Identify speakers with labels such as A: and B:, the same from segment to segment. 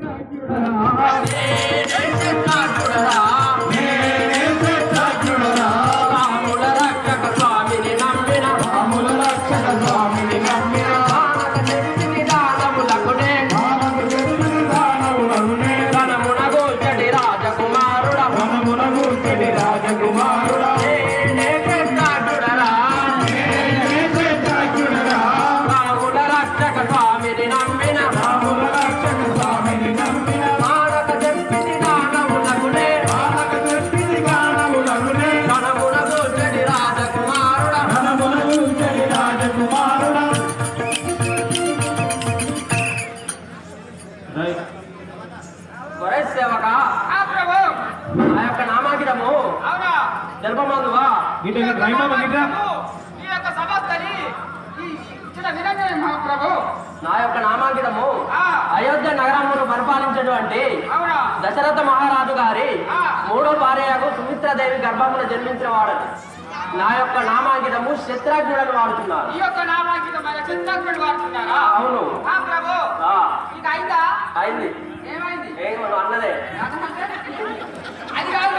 A: Thank you. వరే సేవక
B: ఆ
A: యొక్క జల్పమందువా? నా యొక్క నామాంకితము. అయోధ్య నగరమును పరిపాలించినటువంటి
B: అవునా?
A: దశరథ మహారాజు గారి. మూడో భార్యకు సుమిత్రాదేవి గర్భమున జన్మించిన వాడని నా యొక్క నామాంకితము శత్రాజ్ఞుడని వాడుతున్నారు.
B: ఈ యొక్క వాడుతున్నారా?
A: అవును.
B: ఆ ప్రభు. అయిందా.
A: అయింది
B: ఏమైంది?
A: ఏం మనం అన్నదే.
B: అది కాదు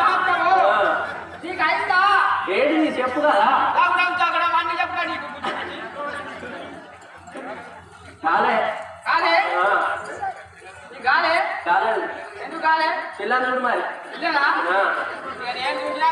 B: నీకు అయిందా?
A: ఏంటి నీ చెప్పు కదా. కాలే.
B: కాలే? కాలే?
A: కాలేదు.
B: ఎందుకు కాలే?
A: పిల్లలు మరి.
B: చూసినా